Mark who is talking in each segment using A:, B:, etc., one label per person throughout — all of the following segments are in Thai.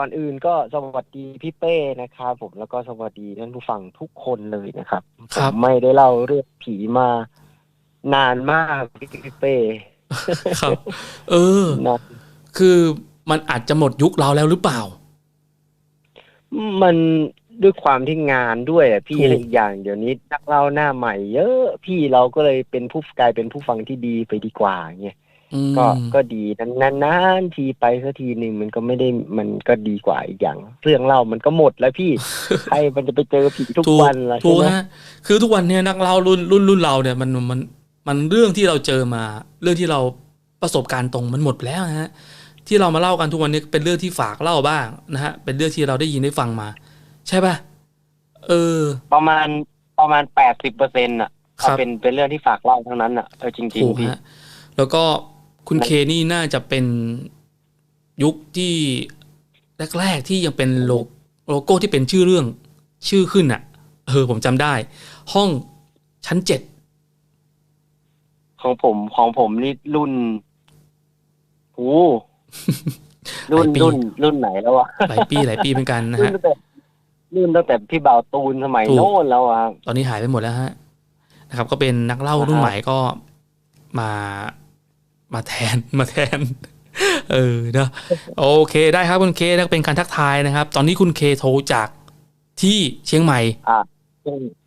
A: ก่อนอื่นก็สวัสดีพี่เป้นะครับผมแล้วก็สวัสดีท่านผู้ฟังทุกคนเลยนะครับ
B: ค
A: ผ
B: รับ
A: มไม่ได้เล่าเรื่องผีมานานมากพี่เป้
B: ครับ เออ
A: นาน
B: คือมันอาจจะหมดยุคเราแล้วหรือเปล่า
A: มันด้วยความที่งานด้วยอะพี่
B: ถูก
A: และอีกอย่างเดี๋ยวนี้นักเล่าหน้าใหม่ เยอะพี่เราก็เลยเป็นผู้กลายเป็นผู้ฟังที่ดีไปดีกว่าเงี้ย
B: อืม
A: ก็ก็ดีนานๆทีไปสักทีหนึ่งมันก็ไม่ได้มันก็ดีกว่าอีกอย่าง เรื่องเล่ามันก็หมดแล้วพี่ใครมันจะไปเจอผีทุก
B: ถูก
A: วันล่ะ
B: ถู
A: ใช่
B: ก
A: ไหม
B: ฮะคือทุกวันเนี้ยนักเล่ารุ่นรุ่นรุ่นเราเนี่ยมันมันมันเรื่องที่เราเจอมา เรื่องที่เราประสบการณ์ตรงมันหมดแล้วนะฮะที่เรามาเล่ากันทุกวันนี้เป็นเรื่องที่ฝากเล่าบ้างนะฮะเป็นเรื่องที่เราได้ยินได้ฟังมา ใช่ป่ะเออ
A: ประมาณประมาณแปดสิบเปอร์เซ็นต์อะ
B: ครับ
A: เอาเป็นเป็นเรื่องที่ฝากเล่าทั้งนั้นอะเออจริง
B: ถูก
A: ๆพี่
B: ฮะแล้วก็ คุณเคนี่น่าจะเป็นยุคที่แรกๆที่ยังเป็นโลโลโก้ที่เป็นชื่อเรื่องชื่อขึ้นอะเออผมจำได้ ห้องชั้นเจ็ด
A: ของผมของผมนี่รุ่นโอ้รุ่น
B: หลายปี
A: รุ่นรุ่นไหนแล้ววะ
B: หลายปีหลายปีเหมือนกันนะ
A: รุ่น
B: ฮะ
A: ตั้งแต่รุ่นตั้งแต่พี่บ่าวตูนสมัย
B: ถูก
A: โน้นแล้วอะ
B: ตอนนี้หายไปหมดแล้วฮะนะครับ ก็เป็นนักเล่ารุ่น
A: อ่าฮะ
B: ใหม่ก็มา มาแทนมาแทน เออนะโอเคได้ครับคุณเคนะเป็นการทักทายนะครับ ตอนนี้คุณเคโทรจากที่เชียงใหม่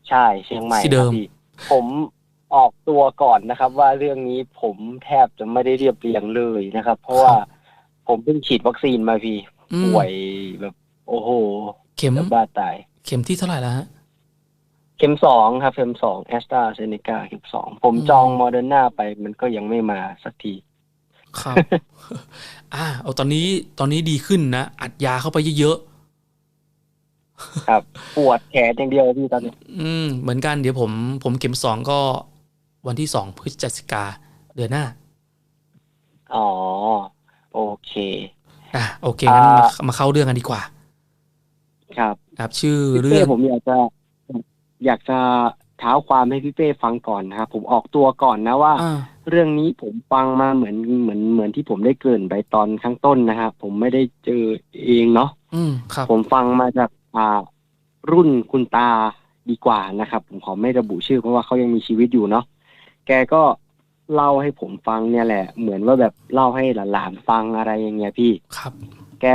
A: ใช่เชียงใหม่
B: ที่เดิม
A: ครับพี่ผมออกตัวก่อนนะครับ ว่าเรื่องนี้ผมแทบจะไม่ได้เรียบเรียงเลยนะครับ เพราะว่าผมเพิ่งฉีดวัคซีนมาพี่
B: อืม
A: ป่วยแบบ โอ้โห
B: เข็ม
A: จะบ้าตาย
B: เข็มที่เท่าไหร่แล้วฮะ
A: เข็มสองครับเข็มสองแอสตราเซเนกาเข็มสองผม
B: อืม
A: จองโมเดอร์นาไปมันก็ยังไม่มาสักที
B: ครับ อ่าเอาตอนนี้ตอนนี้ดีขึ้นนะอัดยาเข้าไปเยอะ
A: ครับ ปวดแขนอย่างเดียวพี่ตอนนี้
B: ๆอืม เหมือนกันเดี๋ยวผม ผมเข็มสองก็วันที่สองพฤศจิกาเดือนหน้า
A: อ๋อ โอเค
B: อะโอเคงั้นมา
A: อ่า
B: มาเข้าเรื่องกันดีกว่า
A: ครับ
B: ครับ ชื่อ
A: พี่
B: เรื่
A: เป้
B: อง
A: ผมอยากจะ อยากจะเท้าความให้พี่เป้ฟังก่อนนะครับผมออกตัวก่อนนะว่า
B: อ่า
A: เรื่องนี้ผมฟังมาเหมือนเหมือนเหมือนที่ผมได้เกริ่นไปตอนข้างต้นนะครับผมไม่ได้เจอเองเนาะ
B: อืมครับ
A: ผมฟังมาจากอ่ารุ่นคุณตาดีกว่านะครับ ผมขอไม่ระบุชื่อเพราะว่าเขายังมีชีวิตอยู่เนาะแกก็เล่าให้ผมฟังเนี่ยแหละ เหมือนว่าแบบเล่าให้หลานๆฟังอะไรอย่างเงี้ยพี่
B: ครับ
A: แก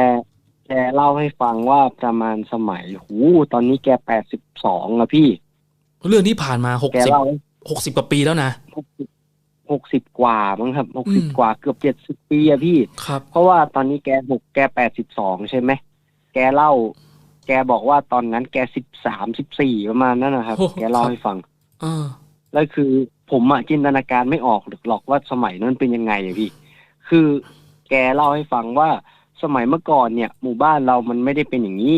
A: แกเล่าให้ฟังว่าประมาณสมัยหูตอนนี้แกแปดสิบสองอะพี่
B: เรื่องที่ผ่านมาหก
A: แก
B: สิบ
A: เล่า
B: หกสิบกว่าปีแล้วนะ
A: หกสิบหกสิบกว่ามั้งครับหกสิบ
B: อืม
A: กว่าเกือบเจ็ดสิบปีอะพี่
B: ครับ
A: เพราะว่าตอนนี้แกหกแกแปดสิบสองใช่ไหมแกเล่า แกบอกว่าตอนนั้นแกสิบสามสิบสี่ประมาณนั้นนะครับ
B: โอ้
A: แกเล่าให้ฟัง
B: เออ
A: แล้วคือผมอะจินตนาการไม่ออกหรอกว่าสมัยนั้นเป็นยังไงอะพี่ คือแกเล่าให้ฟังว่า สมัยเมื่อก่อนเนี่ยหมู่บ้านเรามันไม่ได้เป็นอย่างนี้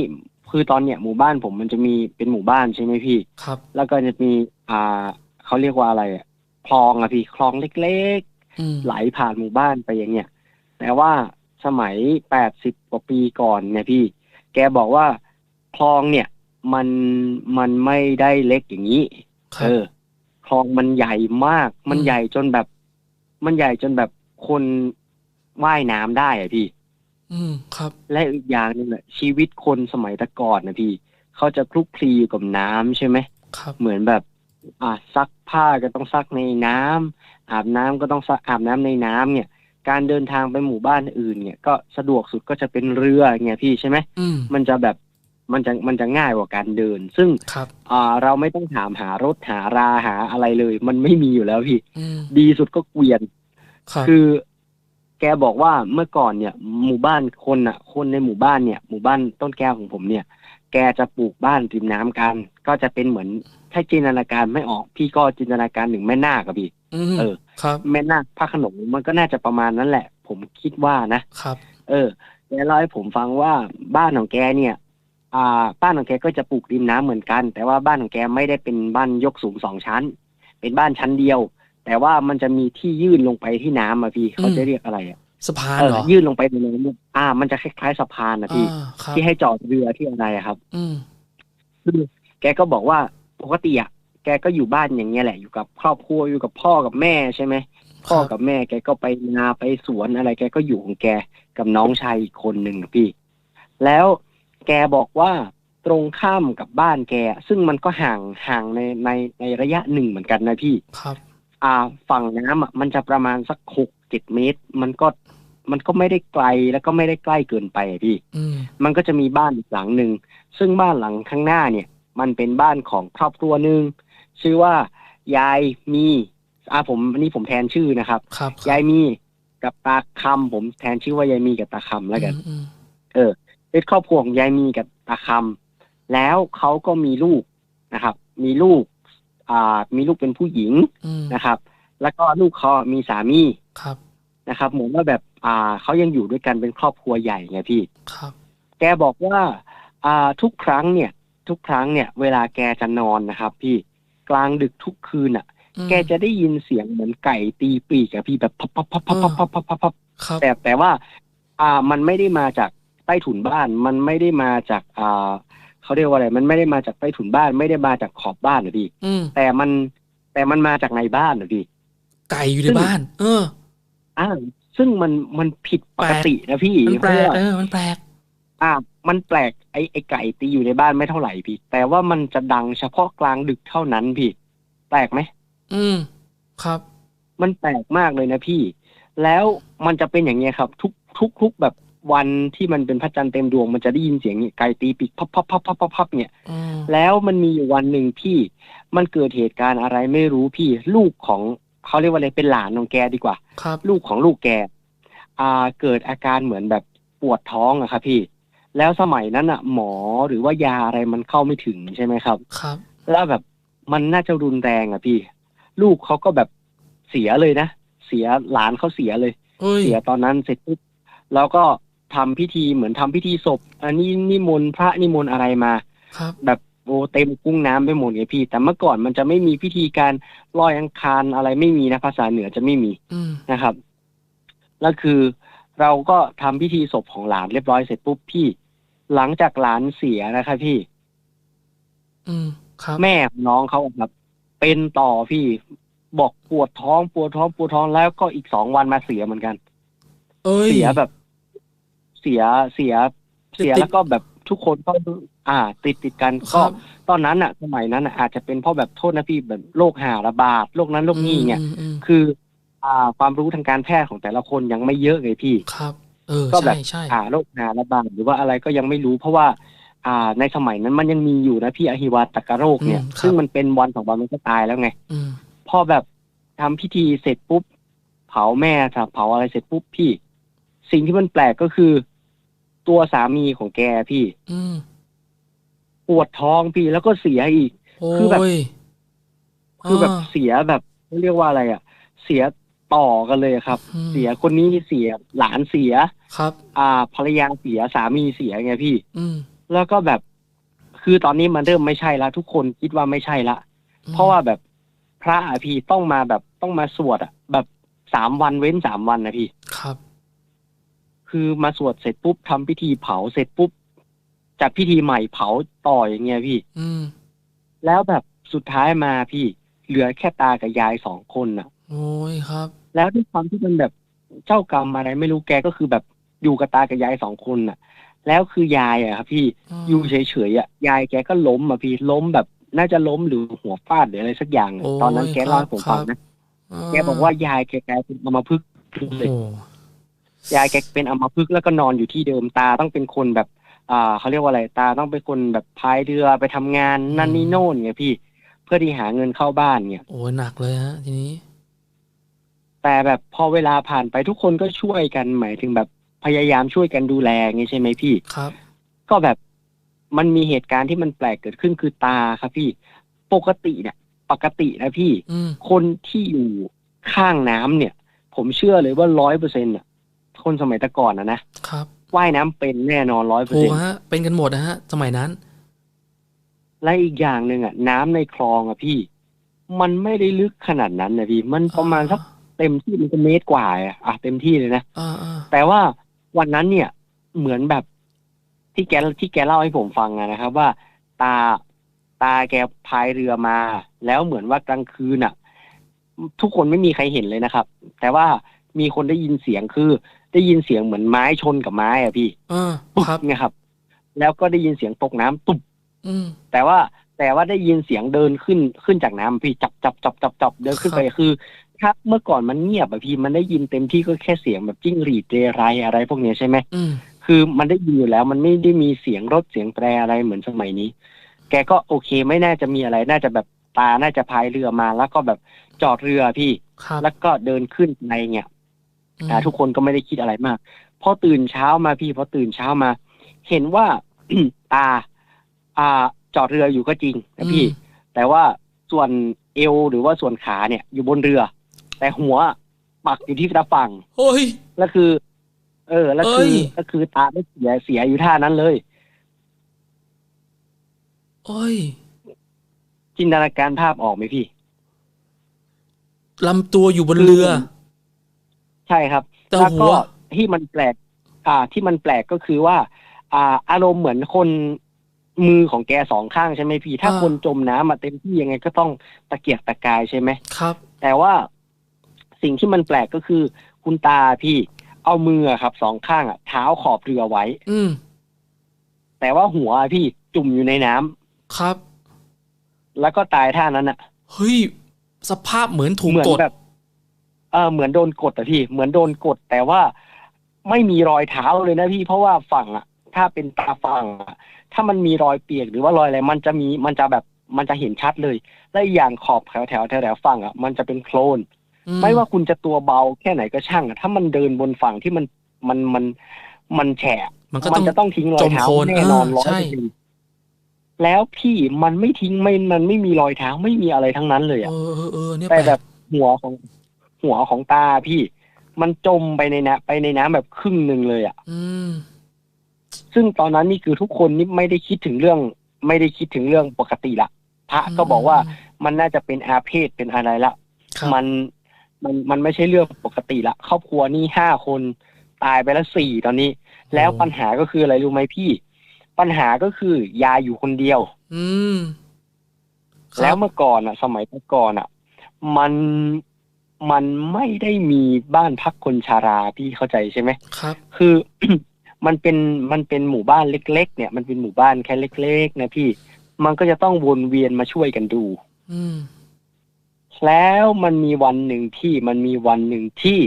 A: คือตอนเนี้ยหมู่บ้านผมมันจะมีเป็นหมู่บ้านใช่ไหมพี่
B: ครับ
A: แล้วก็จะมีอ่าเขาเรียกว่าอะไรอะคลองอะพี่คลองเล็กๆ
B: อืม
A: ไหลผ่านหมู่บ้านไปอย่างเงี้ยแต่ว่าสมัยแปดสิบกว่าปีก่อนเนี่ยพี่ แกบอกว่าคลองเนี่ย มันมันไม่ได้เล็กอย่างนี้
B: ค
A: เอ
B: รับ
A: อคลองมันใหญ่มาก มัน
B: อืม
A: ใหญ่จนแบบ มันใหญ่จนแบบคนว่ายน้ำได้อะพี่
B: อืมครับ
A: และอีกอย่างหนึงแหละชีวิตคนสมัยแตะก่อนนะพี่ เขาจะคลุกคลีอยู่กับน้ำใช่ไหม
B: ครับ
A: เหมือนแบบ อ่าซักผ้าก็ต้องซักในน้ำอาบน้ำก็ต้องซักอาบน้ำในน้ำเนี่ย การเดินทางไปหมู่บ้านอื่นเนี่ย ก็สะดวกสุดก็จะเป็นเรือไงพี่ใช่ไหม
B: อืม
A: มันจะแบบมันจะมันจะง่ายกว่าการเดิน ซึ่ง
B: ครับ
A: อ่าเราไม่ต้องถามหารถหาราหาอะไรเลย มันไม่มีอยู่แล้วพี่
B: อืม
A: ดีสุดก็เกวียน
B: ครับ
A: คือ แกบอกว่าเมื่อก่อนเนี่ย หมู่บ้านคนอะ คนในหมู่บ้านเนี่ย หมู่บ้านต้นแก้วของผมเนี่ย แกจะปลูกบ้านริมน้ำกัน ก็จะเป็นเหมือนถ้าจินตนาการไม่ออกพี่ก็จินตนาการหนึ่งแม่นาคอะพี่
B: อืม
A: เออ
B: ครับ
A: แม่นาคพระโขนงมันก็น่าจะประมาณนั้นแหละ ผมคิดว่านะ
B: ครับ
A: เออแกเล่าให้ผมฟังว่าบ้านของแกเนี่ยอ่าบ้านของแกก็จะปลูกริมน้ำเหมือนกัน แต่ว่าบ้านของแกไม่ได้เป็นบ้านยกสูงสองชั้น เป็นบ้านชั้นเดียว แต่ว่ามันจะมีที่ยื่นลงไปที่น้ำอะพี่เขาจะเรียกอะไรอะ
B: สะพาน
A: เออ
B: เหรอ
A: ยื่นลงไปในน้ำเนี่ยอ่า มันจะคล้ายๆสะพานนะพี่
B: อ่าครับ
A: ที่ให้จอดเรือที่อะไรอะครับ
B: อืม
A: คือแกก็บอกว่าปกติอะแกก็อยู่บ้านอย่างเงี้ยแหละอยู่กับครอบครัวอยู่กับพ่อกับแม่ใช่ไหมพ่อกับแม่แกก็ไปนาไปสวนอะไร แกก็อยู่ของแกกับน้องชายอีกคนหนึ่งอะพี่ แล้วแกบอกว่าตรงข้ามกับบ้านแก ซึ่งมันก็ห่างห่างในในในระยะหนึ่งเหมือนกันนะพี่
B: ครับ
A: อ่าฝั่งน้ำอะมันจะประมาณสักหกเจ็ดเมตร มันก็มันก็ไม่ได้ไกลแล้วก็ไม่ได้ใกล้เกินไปอะพี่
B: อืม
A: มันก็จะมีบ้านอีกหลังหนึ่งซึ่งบ้านหลังข้างหน้าเนี่ย มันเป็นบ้านของครอบครัวหนึ่งชื่อว่ายายมีอ่าผมอันนี้ผมแทนชื่อนะครับ
B: ครับ
A: ยายมีกับตาคำผมแทนชื่อว่ายายมีกับตาคำแล้วกัน
B: อืม
A: เออเป็นครอบครัวของยายมีกับตาคำแล้วเขาก็มีลูกนะครับ มีลูกอ่า มีลูกเป็นผู้หญิง
B: อืม
A: นะครับ แล้วก็ลูกเขามีสามี
B: ครับ
A: นะครับเหมือนว่าแบบอ่าเขายังอยู่ด้วยกันเป็นครอบครัวใหญ่ไงพี่
B: ครับ
A: แกบอกว่า อ่าทุกครั้งเนี่ย ทุกครั้งเนี่ย เวลาแกจะนอนนะครับ พี่กลางดึกทุกคืนอะ
B: อืม
A: แกจะได้ยินเสียงเหมือนไก่ตีปีกอะพี่แบบพับพับพับพับพับพับพับพับพับ
B: ครับ
A: แต่แต่ว่า อ่ามันไม่ได้มาจากใต้ถุนบ้าน มันไม่ได้มาจากอ่า เขาเรียกว่าอะไร มันไม่ได้มาจากใต้ถุนบ้าน ไม่ได้มาจากขอบบ้านนะพี่
B: อืม
A: แต่มันแต่มันมาจากในบ้านนะพี่
B: ไก่อยู่ในบ้าน เออ
A: อ่าซึ่งมันมันผิดปกตินะพี่
B: มันแปลก
A: เพราะว่า
B: เออมันแปลก
A: อ่า มันแปลกไอ้ไอ้ไก่ตีอยู่ในบ้านไม่เท่าไหร่พี่ แต่ว่ามันจะดังเฉพาะกลางดึกเท่านั้นพี่ แปลกไหม
B: อืมครับ
A: มันแปลกมากเลยนะพี่ แล้วมันจะเป็นอย่างเงี้ยครับ ทุกทุกทุกแบบ วันที่มันเป็นพระจันทร์เต็มดวงมันจะได้ยินเสียงเนี่ยไก่ตีปีกพับพับพับพับพับพับเนี่ย
B: อืม
A: แล้วมันมีอยู่วันหนึ่งพี่มันเกิดเหตุการณ์อะไรไม่รู้พี่ลูกของเขาเรียกว่าอะไรเป็นหลานของแกดีกว่า
B: ครับ
A: ลูกของลูกแกอ่าเกิดอาการเหมือนแบบปวดท้องอะครับพี่ แล้วสมัยนั้นอะหมอหรือว่ายาอะไรมันเข้าไม่ถึงใช่ไหมครับ
B: ครับ
A: แล้วแบบมันน่าจะรุนแรงอะพี่ ลูกเขาก็แบบเสียเลยนะเสียหลานเขาเสียเลย
B: เอ้ย
A: เสียตอนนั้นเสร็จปุ๊บแล้วก็ ทำพิธีเหมือนทำพิธีศพ อันนี้นิมนต์พระนิมนต์อะไรมา
B: ครับ
A: แบบโอ้เต็มกุ้งน้ำไปหมดไงพี่ แต่เมื่อก่อนมันจะไม่มีพิธีการลอยอังคารอะไรไม่มีนะภาษาเหนือจะไม่มี
B: อืม
A: นะครับแล้วคือเราก็ทำพิธีศพของหลานเรียบร้อยเสร็จปุ๊บพี่ หลังจากหลานเสียนะครับพี่
B: อืมครับ
A: แม่ของน้องเขาอะครับเป็นต่อพี่บอกปวดท้องปวดท้องปวดท้องแล้วก็อีกสองวันมาเสียเหมือนกัน
B: เอ้ย
A: เสียแบบ เสียเสียเสีย
B: ติด
A: แล้วก็แบบทุกคนก็อ่า ติดติดกัน
B: ครั
A: ก็
B: บ
A: ตอนนั้นอะสมัยนั้นอะอาจจะเป็นเพราะแบบโทษนะพี่แบบโรคหาระบาดโรคนั้นโรคนี้เนี่ย
B: อืมอืม
A: คือ อ่า ความรู้ทางการแพทย์ของแต่ละคนยังไม่เยอะไงพี่
B: ครับเออ
A: ก็แบ
B: ใช่
A: บ
B: ใช่
A: อ่าโรคหาระบาดหรือว่าอะไรก็ยังไม่รู้ เพราะว่า อ่า ในสมัยนั้นมันยังมีอยู่นะพี่อหิวาตกโรคเนี่ย ซึ่งมันเป็นวันสองวันมันก็ตายแล้วไง
B: อืม
A: พอแบบทำพิธีเสร็จปุ๊บ เผาแม่เผาอะไรเสร็จปุ๊บพี่ สิ่งที่มันแปลกก็คือ ตัวสามีของแกพี่
B: อืม
A: ปวดท้องพี่แล้วก็เสียอีก
B: โอ้
A: คือแบบ
B: ย
A: คือแบบาเสียแบบเขาเรียกว่าอะไรอะ เสียต่อกันเลยครับ
B: อืม
A: เสียคนนี้เสียหลานเสีย
B: ครับ
A: อ่า ภรรยาเสียสามีเสียไงพี่
B: อืม
A: แล้วก็แบบ คือตอนนี้มันเริ่มไม่ใช่ละทุกคนคิดว่าไม่ใช่ละเพราะว่าแบบพระอะพี่ต้องมาแบบต้องมาสวดอะแบบสามวันเว้นสามวันนะพี่
B: ครับ
A: คือมาสวดเสร็จปุ๊บทำพิธีเผาเสร็จปุ๊บจัดพิธีใหม่เผาต่ออย่างเงี้ยพี่
B: อืม
A: แล้วแบบสุดท้ายมาพี่ เหลือแค่ตากับยายสองคนน่ะ
B: โอ้ยครับ
A: แล้วด้วยความที่มันแบบเจ้ากรรมอะไรไม่รู้แกก็คือแบบอยู่กับตากับยายสองคนน่ะ แล้วคือยายอะครับพี่
B: ม
A: อยู่เฉยๆอะยายแกก็ล้มอะพี่ล้มแบบน่าจะล้มหรือหัวฟาดหรืออะไรสักอย่างอะ
B: โอ้ย
A: ตอนนั้นแกเล่าให้ผม
B: ครับ
A: ฟังนะแกบอกว่ายายแกกลายเป็นอัมพฤกษ์เลย
B: โอ้
A: ยายแกเป็นอัมพฤกษ์แล้วก็นอนอยู่ที่เดิมตาต้องเป็นคนแบบอ่าเขาเรียกว่าอะไรตาต้องเป็นคนแบบพายเรือไปทำงานนั่นนี่โน่นไงพี่ เพื่อที่หาเงินเข้าบ้านเนี่ย
B: โอ้ยหนักเลยฮะทีนี้
A: แต่แบบพอเวลาผ่านไปทุกคนก็ช่วยกันหมายถึงแบบพยายามช่วยกันดูแลไงใช่ไหมพี่
B: ครับ
A: ก็แบบมันมีเหตุการณ์ที่มันแปลกเกิดขึ้นคือตาครับพี่ปกติเนี่ย ปกตินะพี่
B: อืม
A: คนที่อยู่ข้างน้ำเนี่ย ผมเชื่อเลยว่าร้อยเปอร์เซ็นต์่ะ คนสมัยแต่ก่อนนะนะครับว่ายน้ำเป็นแน่นอนร้อยเปอร์
B: ถู
A: เซ็
B: ก
A: นต์
B: ฮะเป็นกันหมดนะฮะ สมัยนั้น
A: และอีกอย่างหนึ่งอะ น้ำในคลองอะพี่ มันไม่ได้ลึกขนาดนั้นนะพี่ มันประมาณสักเต็มที่มันก็เมตรกว่าอะอะเต็มที่เลยนะ
B: อ่าอ่า
A: แต่ว่าวันนั้นเนี่ย เหมือนแบบที่แกที่แกเล่าให้ผมฟังอะนะครับ ว่าตาตาแกพายเรือมา แล้วเหมือนว่ากลางคืนอะ ทุกคนไม่มีใครเห็นเลยนะครับ แต่ว่ามีคนได้ยินเสียงคือ ได้ยินเสียงเหมือนไม้ชนกับไม้อะพี่
B: อ่า
A: ปุ๊บ
B: ครับ
A: เนี่ยครับ แล้วก็ได้ยินเสียงตกน้ำตุบ
B: อืม
A: แต่ว่าแต่ว่าได้ยินเสียงเดินขึ้นขึ้นจากน้ำพี่จับจับจับจับจับเดินขึ้นไป
B: ครับ
A: คือถ้าเมื่อก่อนมันเงียบอะพี่มันได้ยินเต็มที่ก็แค่เสียงแบบจิ้งหรีดเรไรอะไรพวกเนี้ยใช่ไหม
B: อืม
A: คือมันได้ยินอยู่แล้วมันไม่ได้มีเสียงรถเสียงแตรอะไรเหมือนสมัยนี้ แกก็โอเคไม่น่าจะมีอะไรน่าจะแบบตาน่าจะพายเรือมา แล้วก็แบบจอดเรือพี่
B: ครับ
A: แล้วก็เดินขึ้นในเนี่ย
B: อืม
A: อ่าทุกคนก็ไม่ได้คิดอะไรมาก พอตื่นเช้ามาพี่พอตื่นเช้ามา เห็นว่าตาอ่า จอดเรืออยู่ก็จริงนะพี่ แต่ว่าส่วนเอวหรือว่าส่วนขาเนี่ยอยู่บนเรือ แต่หัวปักอยู่ที่ตาฝั่ง
B: โอ้ย
A: แล้วคือ เออ แล้วคือ
B: เอ้ย
A: ก็คือตาไม่เสียเสียอยู่ท่านั้นเลย
B: โอ้ย
A: จินตนาการภาพออกไหมพี่
B: ลำตัวอยู่บนเรือ
A: ใช่ครับ
B: แต่
A: แล้ว
B: หั
A: ก็
B: ว
A: ที่มันแปลก อ่า ที่มันแปลกก็คือว่า อ่า อารมณ์เหมือนคนมือของแกสองข้างใช่ไหมพี่ ถ้า
B: อ่า
A: คนจมน้ำมาเต็มที่ยังไงก็ต้องตะเกียกตะกายใช่ไหม
B: ครับ
A: แต่ว่าสิ่งที่มันแปลกก็คือ คุณตาพี่ เอามืออะครับสองข้างอะเท้าขอบเรือไว้
B: อืม
A: แต่ว่าหัวพี่จุ่มอยู่ในน้ำ
B: ครับ
A: แล้วก็ตายท่านั้นอะ
B: เฮ้ย สภาพเหมือนถูก
A: เหมืน
B: กด
A: แบบ เออเหมือนโดนกดอะพี่เหมือนโดนกดแต่ว่าไม่มีรอยเท้าเลยนะพี่เพราะว่าฝั่งอะถ้าเป็นตาฝั่งอะถ้ามันมีรอยเปียกหรือว่ารอยอะไรมันจะมีมันจะแบบมันจะเห็นชัดเลย และอีกอย่างขอบแถวแถวแถวแถวฝั่งอะมันจะเป็นโคลน
B: อื
A: ไม่ว่าคุณจะตัวเบาแค่ไหนก็ช่างอะถ้ามันเดินบนฝั่งที่มันมันมันมันแฉะ
B: มันก็
A: มั
B: ต้อง
A: จะต้องทิ้งรอยเท้า
B: จมโคลน
A: แน่นอน
B: อ่า
A: ร้อย
B: ใช่
A: เปอร์เซ็นต์แล้วพี่มันไม่ทิ้งไม่มันไม่มีรอยเท้าไม่มีอะไรทั้งนั้นเลยอะ
B: เออเออเออเนี่ย
A: แต่
B: แปล
A: แบ
B: ก
A: บหัวของ หัวของตาพี่ มันจมไปในน้ำไปในน้ำแบบครึ่งหนึ่งเลยอะ่ะ
B: อืม
A: ซึ่งตอนนั้นนี่คือทุกคนนี่ไม่ได้คิดถึงเรื่อง ไม่ได้คิดถึงเรื่องปกติละพระก็บอกว่ามันน่าจะเป็นอาเพศเป็นอะไรละ
B: ครับ
A: มันมันมันไม่ใช่เรื่องปกติละครอบครัวนี่ห้าคนตายไปแล้วสี่ตอนนี้ แล้วปัญหาก็คืออะไรรู้ไหมพี่ ปัญหาก็คือยายอยู่คนเดียว
B: อืมครับ
A: แล้วเมื่อก่อนอะ สมัยก่อนอะ มัน มันไม่ได้มีบ้านพักคนชาราพี่เข้าใจใช่ไหม
B: ครับ
A: คือมันเป็นมันเป็นหมู่บ้านเล็ก ๆ เนี่ย มันเป็นหมู่บ้านแค่เล็ก ๆ นะพี่ มันก็จะต้องวนเวียนมาช่วยกันดู
B: อืม
A: แล้วมันมีวันหนึ่งที่มันมีวันหนึ่งที่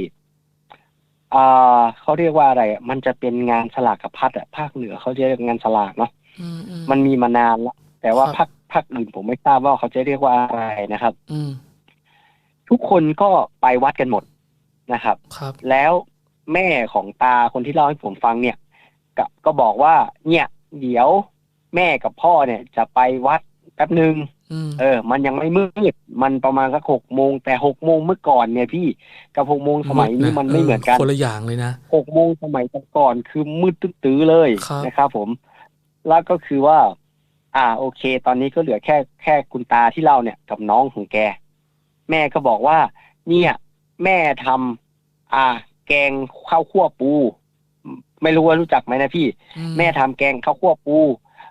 A: อ่าเขาเรียกว่าอะไรอะมันจะเป็นงานสลากกับพัดอะภาคเหนือเขาจะเรียกงานสลากเนาะ
B: อืมอืม
A: มันมีมานานแล้วแต่ว่า
B: ครับ
A: ภาคภาคอื่นผมไม่ทราบว่าเขาจะเรียกว่าอะไรนะครับ
B: อืม
A: ทุกคนก็ไปวัดกันหมดนะครับ
B: ครับ
A: แล้วแม่ของตาคนที่เล่าให้ผมฟังเนี่ยก็ก็บอกว่า เนี่ยเดี๋ยวแม่กับพ่อเนี่ย จะไปวัดแป๊บหนึ่ง
B: อืม
A: เออ มันยังไม่มืด มันประมาณสักหกโมงแต่หกโมงเมื่อก่อนเนี่ยพี่กับหกโมงสมัยนี้มันไม่เหมือนกัน
B: คนละอย่างเลยนะ
A: หกโมงสมัยก่อนคือมืดตื้อๆเลย
B: ครับ
A: นะครับผม แล้วก็คือว่า อ่า โอเค ตอนนี้ก็เหลือแค่แค่คุณตาที่เล่าเนี่ย กับน้องของแก แม่ก็บอกว่า เนี่ย แม่ทำอ่า แกงข้าวคั่วปู ไม่รู้ว่ารู้จักไหมนะพี่
B: อื
A: แม่ทำแกงข้าวคั่วปู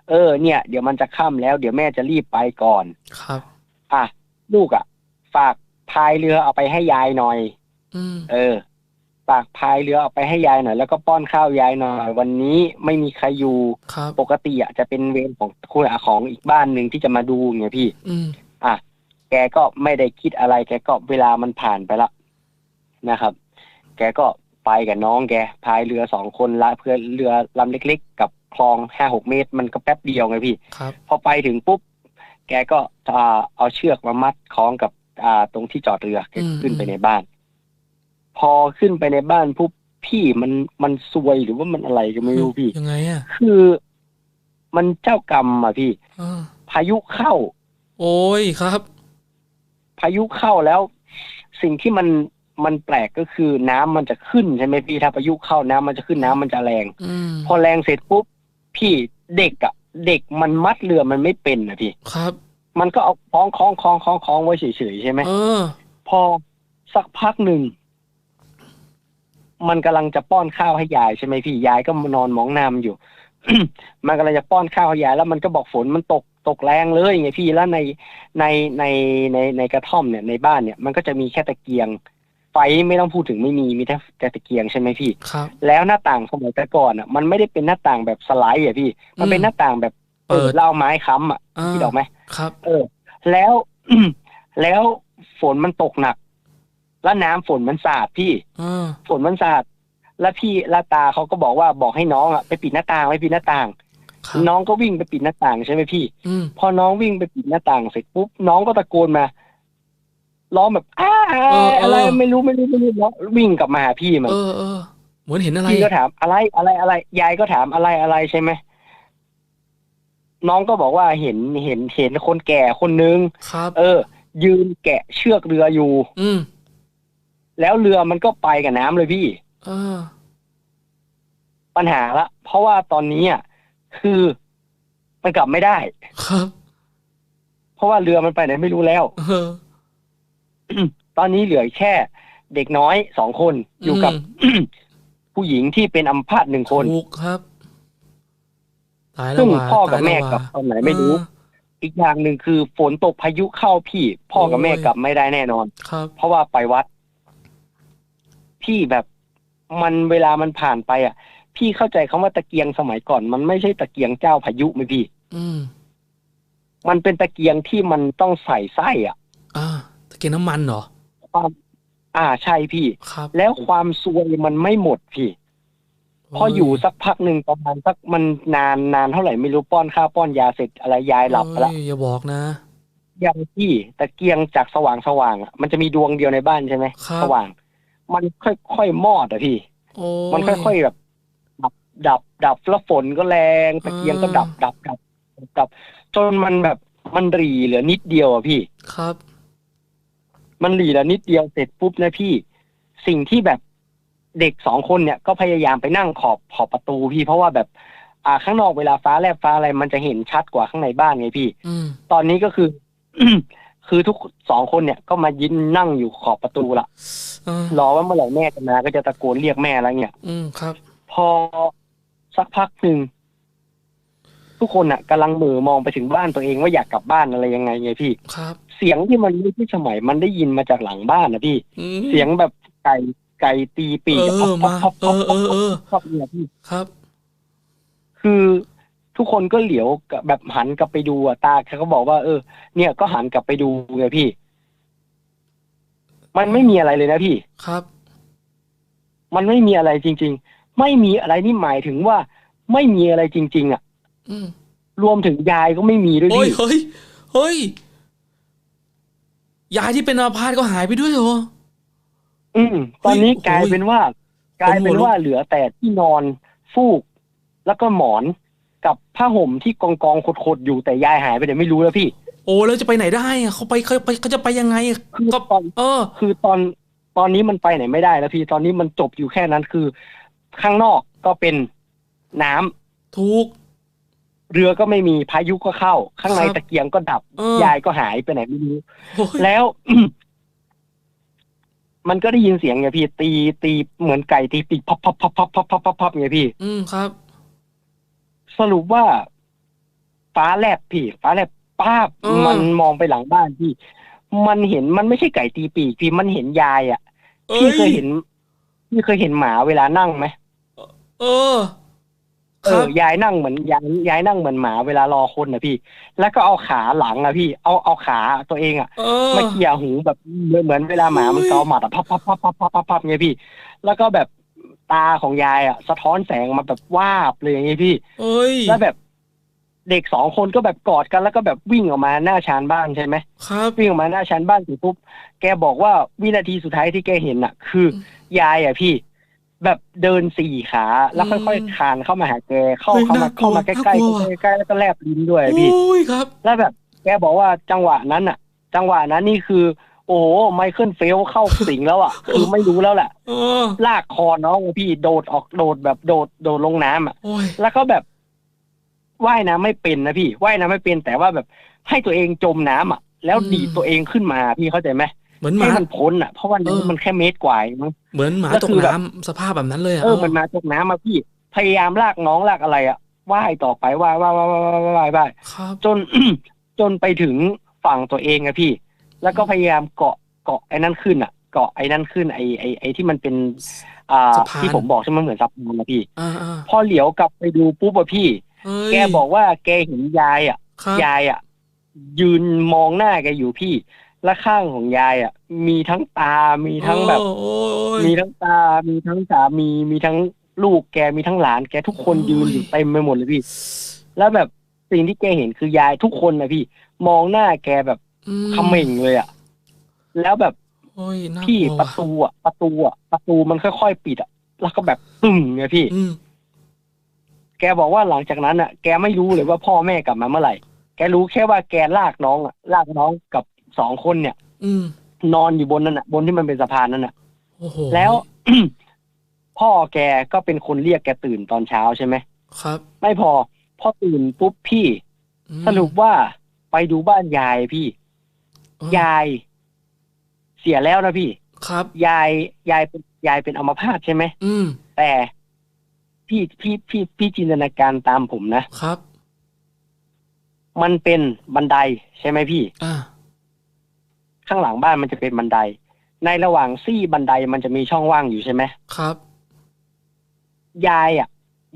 A: เออ เนี่ย เดี๋ยวมันจะค่ำแล้ว เดี๋ยวแม่จะรีบไปก่อน
B: ครับ
A: อะลูกอะ ฝากพายเรือเอาไปให้ยายหน่อย
B: อืม
A: เออฝากพายเรือเอาไปให้ยายหน่อย แล้วก็ป้อนข้าวยายหน่อย วันนี้ไม่มีใครอยู่
B: ครับ
A: ปกติอะจะเป็นเวรของคุณอาของอีกบ้านหนึ่งที่จะมาดูไงพี่
B: อืม
A: อะ แกก็ไม่ได้คิดอะไร แกก็เวลามันผ่านไปละนะครับ แกก็ไปกับน้องแกพายเรือสองคนละเพื่อเรือลำเล็ก ๆ กับคลองห้าหกเมตร มันก็แป๊บเดียวไงพี่
B: ครับ
A: พอไปถึงปุ๊บ แกก็อ่าเอาเชือกมามัดคล้องกับอ่าตรงที่จอดเรือแกก็ขึ้นไปในบ้าน พอขึ้นไปในบ้านปุ๊บพี่มันมันซวยหรือว่ามันอะไรก็ไม่รู้พี่
B: ยังไงอะ
A: คือมันเจ้ากรรมอะพี่
B: อ่า
A: พายุเข้า
B: โอ้ยครับ
A: พายุเข้าแล้ว สิ่งที่มันมันแปลกก็คือน้ำมันจะขึ้นใช่ไหมพี่ถ้าพายุเข้าน้ำมันจะขึ้นน้ำมันจะแรง
B: อืม
A: พอแรงเสร็จปุ๊บพี่เด็กอะเด็กมันมัดเรือมันไม่เป็นอะพี่
B: ครับ
A: มันก็เอาคล้องคล้องคล้องคล้องคล้องไว้เฉยๆใช่ไหม
B: เออ
A: พอสักพักหนึ่งมันกำลังจะป้อนข้าวให้ยายใช่ไหมพี่ยายก็นอนมองหน้ามันอยู่ มันกำลังจะป้อนข้าวให้ยายแล้วมันก็บอกฝนมันตก ตกแรงเลยไงพี่แล้วในในในในในกระท่อมเนี่ยในบ้านเนี่ยมันก็จะมีแค่ตะเกียง ไฟไม่ต้องพูดถึงไม่มีมีแต่แต่ตะเกียงใช่ไหมพี่
B: ครับ
A: แล้วหน้าต่างสมัยแต่ก่อนอะ มันไม่ได้เป็นหน้าต่างแบบสไลด์อะพี่ มันเป็นหน้าต่างแบบ
B: เปิด
A: แล้วเอาไม้ค้ำอะ
B: อ่า
A: พี่ดอกไหม
B: ครับ
A: เออ แล้วแล้วฝนมันตกหนัก แล้วน้ำฝนมันสาดพี่
B: อ่า
A: ฝนมันสาดแล้วพี่ลาตาเขาก็บอกว่าบอกให้น้องอะไปปิดหน้าต่างไปปิดหน้าต่าง
B: ครับ
A: น้องก็วิ่งไปปิดหน้าต่างใช่ไหมพี่
B: อืม
A: พอน้องวิ่งไปปิดหน้าต่างเสร็จปุ๊บน้องก็ตะโกนมาร้องแบบอ้าอะไรไม่รู้ไม่รู้ไม่รู้ร้องวิ่งกลับมาหาพี่มัน
B: เออเออเหมือนเห็นอะไร
A: พี่ก็ถามอะไรอะไรอะไรยายก็ถามอะไรอะไรใช่ไหมน้องก็บอกว่าเห็นเห็นเห็นคนแก่คนนึง
B: ครับ
A: เออ ยืนแกะเชือกเรืออยู่
B: อืม
A: แล้วเรือมันก็ไปกับน้ำเลยพี่
B: เออ
A: ปัญหาละเพราะว่าตอนนี้อะ คือมันกลับไม่ได้
B: ครับ
A: เพราะว่าเรือมันไปไหนไม่รู้แล้ว
B: เออ
A: ตอนนี้เหลือแค่เด็กน้อยสองคนอยู่กับผู้หญิงที่เป็นอัมพาตหนึ่งคน
B: ถูกครับตายแล้
A: ซึ่
B: ว
A: ง
B: ว่ะ
A: พ่อกับ
B: ตาย
A: แม่
B: ล้ว
A: กลับ
B: ว่ะ
A: ตอนไหนไม่รู้
B: เออ
A: อีกอย่างหนึ่งคือฝนตกพายุเข้าพี่ พ่อกับแม่
B: โอ้ย
A: กลับไม่ได้แน่นอน
B: ครับ
A: เพราะว่าไปวัดพี่แบบมันเวลามันผ่านไป อะ พี่เข้าใจคำว่าตะเกียงสมัยก่อน มันไม่ใช่ตะเกียงเจ้าพายุไหมพี่
B: อืม
A: มันเป็นตะเกียงที่มันต้องใส่ไส้อะ
B: อ่า ตะเกียงน้ำมันเหรอ
A: ความอ่าใช่พี่
B: ครับ
A: แล้วความซวยมันไม่หมดพี่ พออยู่สักพักหนึ่งประมาณสักมันนานนานเท่าไหร่ไม่รู้ป้อนข้าวป้อนยาเสร็จอะไรยายหลับไปละ
B: เอ้ยอย่าบอกนะ
A: ยังที่ตะเกียงจากสว่างสว่างๆอะมันจะมีดวงเดียวในบ้านใช่ไหม
B: ครับ
A: สว่าง มันค่อยๆมอดอะพี่
B: โอ้
A: มันค่อยๆแบบ ดับดับดับแล้วฝนก็แรงตะเกียงก็ดับดับดับดับ จนมันแบบมันหรีเหลือนิดเดียวอะพี่
B: ครับ
A: มันหลีเหลือนิดเดียวเสร็จปุ๊บนะพี่ สิ่งที่แบบเด็กสองคนเนี่ยก็พยายามไปนั่งขอบขอบประตูพี่ เพราะว่าแบบ อ่าข้างนอกเวลาฟ้าแลบฟ้าอะไรมันจะเห็นชัดกว่าข้างในบ้านไงพี่
B: อืม
A: ตอนนี้ก็คือคือทุกสองคนเนี่ยก็มายืนนั่งอยู่ขอบประตูละ
B: เออ
A: รอว่าเมื่อไหร่แม่จะมาก็จะตะโกนเรียกแม่แล้วเนี่ย
B: อืมครับ
A: พอ สักพักหนึ่งทุกคนอะกำลังเหมือมองไปถึงบ้านตัวเองว่าอยากกลับบ้านอะไรยังไงไงพี่
B: ครับ
A: เสียงที่มันไม่ใช่สมัยมันได้ยินมาจากหลังบ้านนะพี่
B: อืม
A: เสียงแบบไก่ไก่ตีปีก
B: เออมา
A: พับ
B: เออเออเออ
A: พับเนี่ยพี่
B: ครับ
A: คือทุกคนก็เหลียวกับแบบหันกลับไปดูอะตาเขาก็บอกว่า เออ เนี่ยก็หันกลับไปดูไงพี่ มันไม่มีอะไรเลยนะพี่
B: ครับ
A: มันไม่มีอะไรจริง ๆ ไม่มีอะไรนี่หมายถึงว่า ไม่มีอะไรจริง ๆ อะ
B: อืม
A: รวมถึงยายก็ไม่มีด้วย
B: โอ้ย
A: พี่
B: เฮ้ยเฮ้ยยายที่เป็นอาพาธก็หายไปด้วยเหรอ
A: อืมตอนนี้
B: เฮ้ย
A: กลายเป็นว่า กลายเป็นว่าเหลือแต่ที่นอนฟูก แล้วก็หมอนกับผ้าห่มที่กองกองๆขดๆอยู่แต่ยายหายไปเดี๋ยวไม่รู้แล้วพี่
B: โอ้แล้วจะไปไหนได้อะเขาไปเขาไปเขาจะไปยังไงอะ
A: คือ
B: ก็
A: ตอน
B: เออ
A: คือตอนตอนนี้มันไปไหนไม่ได้แล้วพี่ ตอนนี้มันจบอยู่แค่นั้นคือ ข้างนอกก็เป็นน้ำ
B: ถูก
A: เรือก็ไม่มีพายุก็เข้า ข้างใน
B: ครับ
A: ตะเกียงก็ดับ
B: เออยา
A: ยก็หายไปไหนไม่รู้
B: โอ้ย
A: แล้วมันก็ได้ยินเสียงไงพี่ตีตีเหมือนไก่ตีปีกพับพับพับพับพับพับพับพับไงพี่
B: อืมครับ
A: สรุปว่า ฟ้าแลบพี่ ฟ้าแลบป้าบ
B: เออ
A: มันมองไปหลังบ้านพี่ มันเห็นมันไม่ใช่ไก่ตีปีกพี่มันเห็นยายอะ
B: อ้
A: พี่เคยเห็นพี่เคยเห็นหมาเวลานั่งไหม
B: เออ
A: เอ
B: ครับ
A: อยายนั่งเหมือนยายยายนั่งเหมือนหมาเวลารอคนนะพี่ แล้วก็เอาขาหลังอะพี่ เอาเอาขาตัวเองอะ
B: เออ
A: มาเขี่ยหูแบบเหมือนเหมือนเวลาหมามัน
B: เฮ้ย
A: เกาหมัดอะพับพับพับพับพับพับพับไงพี่ แล้วก็แบบตาของยายอะสะท้อนแสงมาแบบวาบเลยอย่างงี้พี่
B: เอ้ย
A: แล้วแบบเด็กสองคนก็แบบกอดกันแล้วก็แบบวิ่งออกมาหน้าชานบ้านใช่ไหม
B: ครับ
A: วิ่งออกมาหน้าชานบ้านเสร็จปุ๊บแกบอกว่าวินาทีสุดท้ายที่แกเห็นอะคือยายอะพี่ แบบเดินสี่ขา แล้วค่อยๆคลานเข้ามาหาแกเข้า
B: เฮ้ย
A: เข้ามา
B: น่ากลัว
A: เข้ามาใกล้ๆ
B: น่ากลัว
A: ใกล้ๆแล้วก็แลบลิ้นด้วยพี่
B: โอ้ยครับ
A: แล้วแบบแกบอกว่าจังหวะนั้นอะจังหวะนั้นนี่คือ โอ้โหไมเคิลเฟลเข้าสิงแล้วอะคือไม่รู้แล้วแหละ
B: เออ
A: ลากคอน้องพี่โดดออกโดดแบบโดดโดดลงน้ำอะ
B: โอ้ย
A: แล้วก็แบบว่ายน้ำไม่เป็นนะพี่ว่ายน้ำไม่เป็นแต่ว่าแบบให้ตัวเองจมน้ำอะแล้วดีดตัวเองขึ้นมาพี่เข้าใจไหม
B: เหมือนห
A: ให้
B: มา
A: มันพ้นอะเพราะว่า
B: เออ
A: น้ำมันแค่เมตรกว่าเองมั้ง
B: เหมือนหมา
A: แล้ว
B: ตก
A: คือแบบ
B: น้ำสภาพแบบนั้นเลยอะ
A: เออมันมาตกน้ำมาพี่พยายามลากน้องลากอะไรอะว่ายต่อไปว่ายว่ายว่ายว่ายว่ายว่ายว่าย
B: ครับ
A: จนจนไปถึงฝั่งตัวเองอะพี่ แล้วก็พยายามเกาะเกาะไอ้นั่นขึ้นอะเกาะไอ้นั่นขึ้นไอ้ไอ้ไอ้ที่มันเป็น อ่า
B: สะพาน
A: ที่ผมบอกใช่ไหมเหมือนสะพานนะพี่
B: อ่าอ่า
A: พอเหลียวกลับไปดูปุ๊บอะพี่
B: เฮ้ย
A: แกบอกว่าแกเห็นยายอะ
B: ครับ
A: ยายอะยืนมองหน้าแกอยู่พี่ และข้างของยายอะ มีทั้งตา มีทั้งแบบ
B: โอ้โอ้โอ้ย
A: มีทั้งตา มีทั้งสามี มีทั้งลูกแก มีทั้งหลานแกทุกคน
B: โอ้ย
A: ยืนอยู่เต็มไปหมดเลยพี่ แล้วแบบสิ่งที่แกเห็นคือยายทุกคนนะพี่ มองหน้าแกแบบ
B: อื
A: เขม่งเลยอะ แล้วแบบ
B: โอ้ยน่าก
A: พี่
B: ลัว
A: ประตูอะ ประตูอะ ประตูมันค่อยๆปิดอะ แล้วก็แบบตึงไงพี่
B: อืม
A: แกบอกว่าหลังจากนั้นอะ แกไม่รู้เลยว่าพ่อแม่กลับมาเมื่อไหร่ แกรู้แค่ว่าแกลากน้องอะ ลากน้องกับ สองคนเนี่ย
B: อืม
A: นอนอยู่บนนั้นอะ บนที่มันเป็นสะพานนั่นอะ
B: โอ้โห
A: แล้วพ่อแกก็เป็นคนเรียกแกตื่นตอนเช้าใช่ไหม
B: ครับ
A: ไม่พอพอตื่นปุ๊บพี่
B: อืม
A: สรุปว่าไปดูบ้านยายพี่
B: เออยา
A: ยเสียแล้วนะพี่
B: ครับ
A: ยายยายเป็นยายเป็นอัมพาตใช่ไหม
B: อืม
A: แต่พี่พี่พี่พี่จินตนาการตามผมนะ
B: ครับ
A: มันเป็นบันไดใช่ไหมพี่
B: อ่า
A: ข้างหลังบ้านมันจะเป็นบันได ในระหว่างซี่บันไดมันจะมีช่องว่างอยู่ใช่ไหม
B: ครับ
A: ยายอะ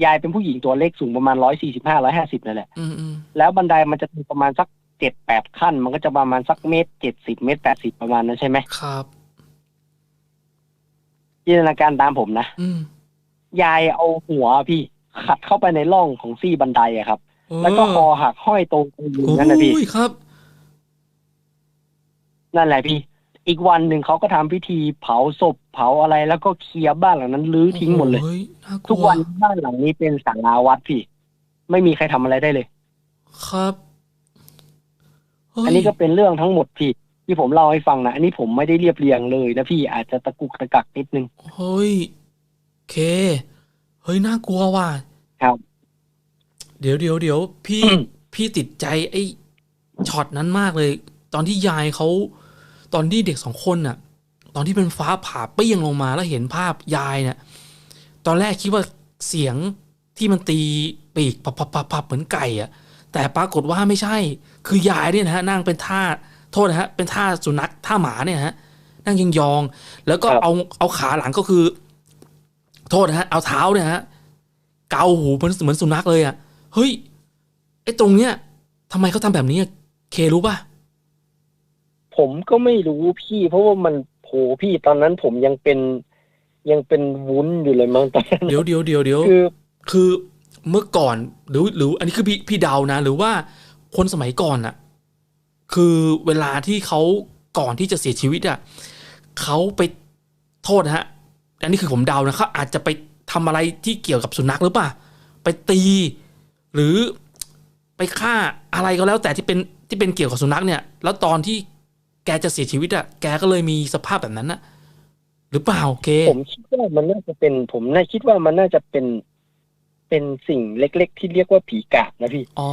A: ยายเป็นผู้หญิงตัวเล็กสูงประมาณร้อยสี่สิบห้าร้อยห้าสิบนั่นแหละ
B: อืมอืม
A: แล้วบันไดมันจะมีประมาณสักเจ็ดแปดขั้น มันก็จะประมาณสักเมตรเจ็ดสิบเมตรแปดสิบประมาณนั้นใช่ไหม
B: ครับ
A: จินตนาการตามผมนะ
B: อืม
A: ยายเอาหัวพี่ ขัดเข้าไปในร่องของซี่บันไดอะครับ
B: เออ
A: แล้วก็คอหักห้อยตรงตรงอยู่นั่นนะพี่
B: โอ้ยครับ
A: นั่นแหละพี่ อีกวันหนึ่งเขาก็ทำพิธีเผาศพเผาอะไร แล้วก็เคลียร์บ้านหลังนั้นรื้อทิ้งหมดเลย
B: โอ้น่ากลัว
A: ทุกวันบ้านหลังนี้เป็นศาลาวัดพี่ ไม่มีใครทำอะไรได้เลย
B: ครับเฮ้ย
A: อันนี้ก็เป็นเรื่องทั้งหมดพี่ที่ผมเล่าให้ฟังนะอันนี้ผมไม่ได้เรียบเรียงเลยนะพี่อาจจะตะกุกตะกักนิดนึง
B: เฮ้ยเค เฮ้ยน่ากลัวว่ะ
A: ครับ
B: เดี๋ยวเดี๋ยวเดี๋ยวพี่
A: อืม
B: พี่ติดใจไอ้ช็อตนั้นมากเลย ตอนที่ยายเขาตอนที่เด็กสองคนน่ะ ตอนที่เป็นฟ้าผ่าเปรี้ยงลงมาแล้วเห็นภาพยายเนี่ยตอนแรกคิดว่าเสียงที่มันตีปีกปับปับปับปับเหมือนไก่อะแต่ปรากฏว่าไม่ใช่ คือยายเนี่ยนะฮะนั่งเป็นท่าโทษนะฮะเป็นท่าสุนัขท่าหมาเนี่ยฮะนั่งยองๆแล้วก็
A: ครับ
B: เอาเอาขาหลังก็คือ โทษนะฮะเอาเท้าเนี่ยฮะเกาหูเหมือนเหมือนสุนัขเลยอะเฮ้ยไอ้ตรงเนี้ยทำไมเขาทำแบบนี้อะเครู้ป่ะ
A: ผมก็ไม่รู้พี่ เพราะว่ามันโหพี่ตอนนั้นผมยังเป็นยังเป็นวุ้นอยู่เลยมั้งตอนนั้น
B: เดี๋ยวเดี๋ยวเดี๋ยวเดี๋ยว
A: คือ
B: คือเมื่อก่อนหรือหรืออันนี้คือพี่พี่เดานะ หรือว่าคนสมัยก่อนอะคือเวลาที่เขาก่อนที่จะเสียชีวิตอะเขาไปโทษนะฮะอันนี้คือผมเดานะเขาอาจจะไปทำอะไรที่เกี่ยวกับสุนัขหรือเปล่าไปตี หรือไปฆ่าอะไรก็แล้วแต่ที่เป็นที่เป็นเกี่ยวกับสุนัขเนี่ย แล้วตอนที่ แกจะเสียชีวิตอะแกก็เลยมีสภาพแบบนั้นอะหรือเปล่าเค
A: ผมคิดว่ามันน่าจะเป็น ผมน่าคิดว่ามันน่าจะเป็นเป็นสิ่งเล็ก ๆ ที่เรียกว่าผีกะนะพี่
B: อ๋อ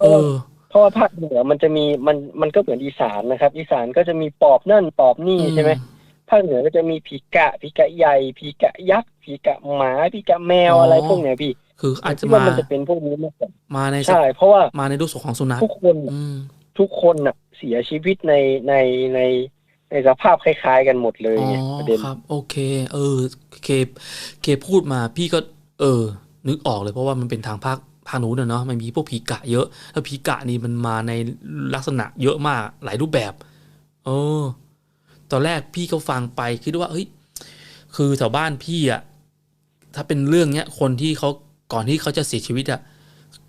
B: เออ
A: เพราะว่าภาคเหนือมันจะมีมันมันก็เหมือนอีสานนะครับ อีสานก็จะมีปอบนั่นปอบนี่ใช่ไหมภาคเหนือก็จะมีผีกะผีกะใหญ่ผีกะยักษ์ผีกะหมาผีกะแมว
B: อ๋ออ
A: อะไรพวกเนี้ยพี่
B: คืออาจจะ
A: คิดว่า
B: มา
A: มันจะเป็นพวกนี้มากกว่า
B: มาใน
A: ใช่เพราะว่า
B: มาในรูปทรงของสุนัข
A: ทุกคน
B: อืม
A: ทุกคนน่ะเสียชีวิตในในในในสภาพคล้าย ๆ กันหมดเลย
B: อ๋อ
A: ไงประเด็น
B: ครับ โอเค เออเคเคพูดมาพี่ก็ เออ นึกออกเลยเพราะว่ามันเป็นทางภาคภาคนู้นนะเนาะมันมีพวกผีกะเยอะ แล้วผีกะนี่มันมาในลักษณะเยอะมากหลายรูปแบบเออตอนแรกพี่ก็ฟังไปคิดว่าเฮ้ยคือแถวบ้านพี่อะถ้าเป็นเรื่องเนี้ยคนที่เขาก่อนที่เขาจะเสียชีวิตอะ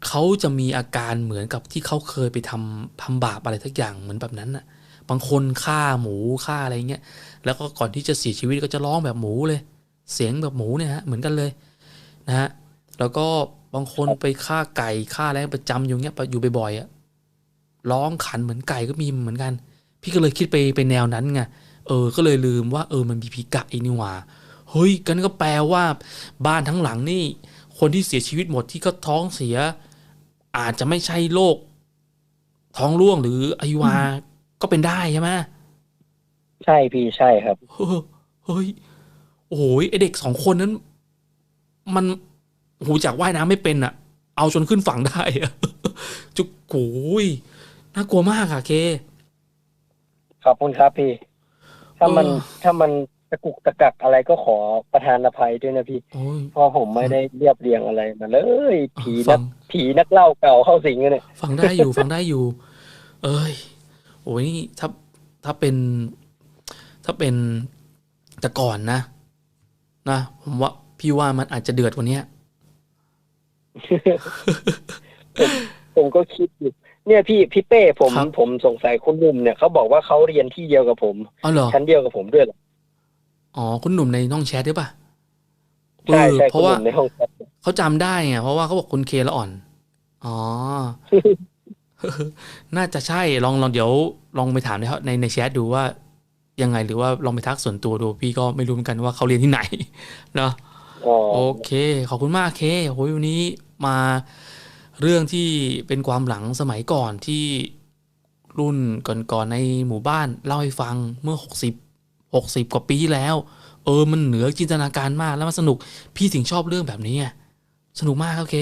B: เขาจะมีอาการเหมือนกับที่เขาเคยไปทำทำบาปอะไรทักอย่างเหมือนแบบนั้นน่ะ บางคนฆ่าหมูฆ่าอะไรเงี้ย แล้วก็ก่อนที่จะเสียชีวิตก็จะร้องแบบหมูเลย เสียงแบบหมูเนี่ยฮะเหมือนกันเลยนะฮะ แล้วก็บางคนไปฆ่าไก่ฆ่าอะไรประจำอยู่เงี้ยอยู่บ่อยๆอะร้องขันเหมือนไก่ก็มีเหมือนกัน พี่ก็เลยคิดไปไปแนวนั้นไงเออ ก็เลยลืมว่า เออมันมีผีกะอีนี่หว่าเฮ้ยกันก็แปลว่า บ้านทั้งหลังนี่ คนที่เสียชีวิตหมดที่ก็ท้องเสีย อาจจะไม่ใช่โรคท้องร่วงหรืออายุวา ก็เป็นได้ใช่ไหม
A: ใช่พี่ใช่ครับ
B: เฮ้อเฮ้ยโอ้โหไอเด็กสองคนนั้น มันหูจากว่ายน้ำไม่เป็นอะเอาจนขึ้นฝั่งได้อะจุกโอ้ยน่ากลัวมากอะเค
A: ขอบคุณครับพี่ ถ้ามัน
B: เออ
A: ถ้ามัน ตะกุกตะกักอะไรก็ขอประทานอภัยด้วยนะพี่
B: โอ้ย
A: เพราะผมไม่ได้เรียบเรียงอะไรมาเลย ผี
B: ฟั
A: นัก
B: ง
A: ผีนักเล่าเก่าเข้าสิงกันเนี่ย
B: ฟังได้อยู่ฟังได้อยู่ เอ้ยโอ้ยนี่ถ้าถ้าเป็น ถ้าเป็นแต่ก่อนนะนะผมว่าพี่ว่ามันอาจจะเดือดกว่านี้
A: ผมก็คิดอยู่เนี่ยพี่พี่เป้ผม
B: ครับ
A: ผมสงสัยคุณหนุ่มเนี่ยเขาบอกว่าเขาเรียนที่เดียวกับผม
B: อ๋อเหรอ
A: ชั้นเดียวกับผมด้วยเหรอ
B: อ๋อคุณหนุ่มในน้องแชทด้วยป่ะ
A: ใช่ใช่
B: เออเพ
A: คุณ
B: ราะ
A: ห
B: ว่า
A: นุ่มในห้องแชท
B: เขาจำได้ไงเพราะว่าเขาบอกคุณเคละอ่อน อ๋อ น่าจะใช่ลองลองเดี๋ยว ลองไปถามในในในแชทดูว่ายังไงหรือว่าลองไปทักส่วนตัวดูพี่ก็ไม่รู้เหมือนกันว่าเขาเรียนที่ไหนเนาะ
A: อ๋อ
B: โอเค ขอบคุณมากเคโอ้ยวันนี้มาเรื่องที่เป็นความหลังสมัยก่อนที่รุ่นก่อนๆในหมู่บ้านเล่าให้ฟังเมื่อหกสิบ หกสิบกว่าปีที่แล้ว เออมันเหนือจินตนาการมากแล้วมันสนุกพี่ถึงชอบเรื่องแบบนี้ไงสนุกมากครับเค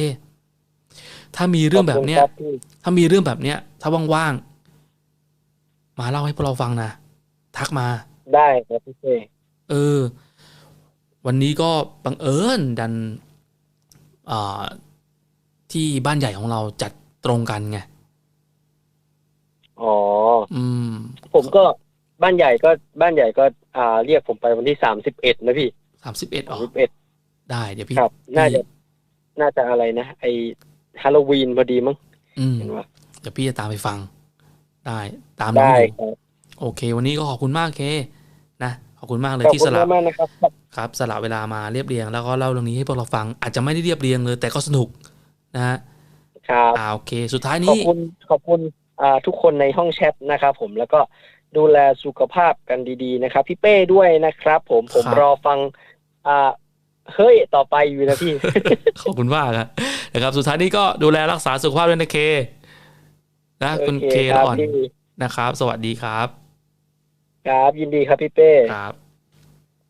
B: ถ้ามีเรื่องแบบเนี้ย
A: ขคุณคพี่
B: ถ้ามีเรื่องแบบเนี้ย ถ้าว่างๆมาเล่าให้พวกเราฟังนะทักมา
A: ได้ครับพี่เป้
B: เออ วันนี้ก็บังเอิญดันอ่าที่บ้านใหญ่ของเราจัดตรงกันไง
A: อ๋อ
B: อืม
A: ผมก็ บ้านใหญ่ก็บ้านใหญ่ก็อ่าเรียกผมไปวันที่สามสิบเอ็ดนะพี่
B: สามสิบเอ็ดอ๋อ
A: สามสิบเอ็ด
B: ได้เดี๋ยวพี่
A: ครับน่าจะ
B: พี่
A: น่าจะอะไรนะไอฮาโลวีนพอดีมั้ง
B: อืม
A: เห็นว่า
B: เดี๋ยวพี่จะตามไปฟัง ได้ตามน้อง
A: ได้
B: อยู่
A: ครับ
B: โอเค วันนี้ก็ขอบคุณมากเคนะขอบคุณมากเลย
A: ขอบ
B: ที่
A: คุ
B: ส
A: ณ
B: ละ
A: มากๆนะครับ
B: ครับสละเวลามาเรียบเรียง แล้วก็เล่าเรื่องนี้ให้พวกเราฟัง อาจจะไม่ได้เรียบเรียงเลย แต่ก็สนุกนะฮะ
A: ครับ
B: อ่าโอเค สุดท้าย
A: ขอบ
B: นี้
A: คุณขอบคุณอ่าทุกคนในห้องแชทนะครับผมแล้วก็ ดูแลสุขภาพกันดีๆนะครับ พี่เป้ด้วยนะครับ ผมผม
B: ครับ
A: รอฟังอ่าเฮ้ยต่อไปอยู่นะพี่
B: ขอบคุณมากครับนะครับ สุดท้ายนี้ก็ดูแลรักษาสุขภาพด้วยนะเค นะคุณ
A: โอ
B: เค
A: ครั
B: ละ
A: บ
B: อ่อน
A: พี่
B: นะครับ สวัสดีครับ
A: ครับยินดีครับพี่เป้
B: ครับ